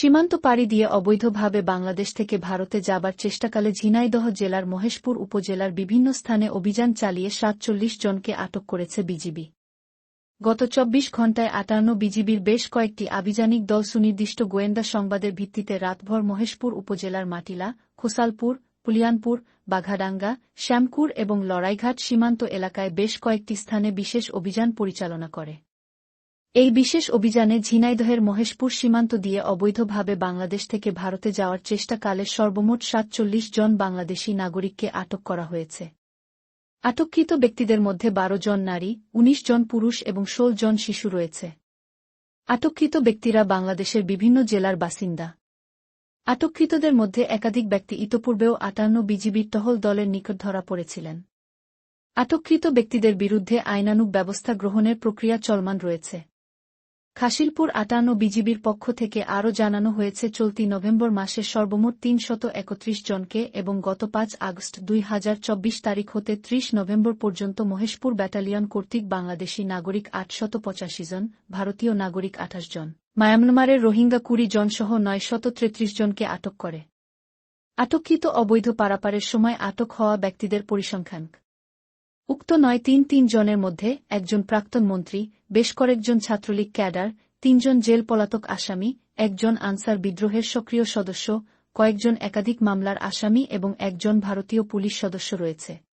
সীমান্ত পাড়ি দিয়ে অবৈধভাবে বাংলাদেশ থেকে ভারতে যাবার চেষ্টাকালে ঝিনাইদহ জেলার মহেশপুর উপজেলার বিভিন্ন স্থানে অভিযান চালিয়ে সাতচল্লিশ জনকে আটক করেছে বিজিবি। গত চব্বিশ ঘণ্টায় আটান্ন বিজিবির বেশ কয়েকটি আভিযানিক দল সুনির্দিষ্ট গোয়েন্দা সংবাদের ভিত্তিতে রাতভর মহেশপুর উপজেলার মাটিলা, খোসালপুর, পুলিয়ানপুর, বাঘাডাঙ্গা, শ্যামকুর এবং লড়াইঘাট সীমান্ত এলাকায় বেশ কয়েকটি স্থানে বিশেষ অভিযান পরিচালনা করে। এই বিশেষ অভিযানে ঝিনাইদহের মহেশপুর সীমান্ত দিয়ে অবৈধভাবে বাংলাদেশ থেকে ভারতে যাওয়ার চেষ্টাকালে সর্বমোট সাতচল্লিশ জন বাংলাদেশী নাগরিককে আটক করা হয়েছে। আটককৃত ব্যক্তিদের মধ্যে বারো জন নারী ১৯ জন পুরুষ এবং ১৬ জন শিশু রয়েছে। আটককৃত ব্যক্তিরা বাংলাদেশের বিভিন্ন জেলার বাসিন্দা। আটককৃতদের মধ্যে একাধিক ব্যক্তি ইতপূর্বেও আটান্ন বিজিবির টহল দলের নিকট ধরা পড়েছিলেন। আটককৃত ব্যক্তিদের বিরুদ্ধে আইনানুগ ব্যবস্থা গ্রহণের প্রক্রিয়া চলমান রয়েছে। খাসিলপুর আটান্ন বিজিবির পক্ষ থেকে আরও জানানো হয়েছে, চলতি নভেম্বর মাসে সর্বমোট তিনশত একত্রিশ জনকে এবং গত পাঁচ আগস্ট দুই হাজার চব্বিশ তারিখ হতে ত্রিশ নভেম্বর পর্যন্ত মহেশপুর ব্যাটালিয়ন কর্তৃক বাংলাদেশী নাগরিক আটশত পঁচাশি জন, ভারতীয় নাগরিক আঠাশ জন। মায়ানমারের রোহিঙ্গা কুড়ি জনসহ নয়শত তেত্রিশ জনকে আটক করে। আটককৃত অবৈধ পারাপারের সময় আটক হওয়া ব্যক্তিদের পরিসংখ্যান। উক্ত নয় তিন তিন জনের মধ্যে একজন প্রাক্তন মন্ত্রী বেশ কয়েকজন ছাত্রলীগ ক্যাডার, তিনজন জেল পলাতক আসামি, একজন আনসার বিদ্রোহের সক্রিয় সদস্য, কয়েকজন একাধিক মামলার আসামি এবং একজন ভারতীয় পুলিশ সদস্য রয়েছে।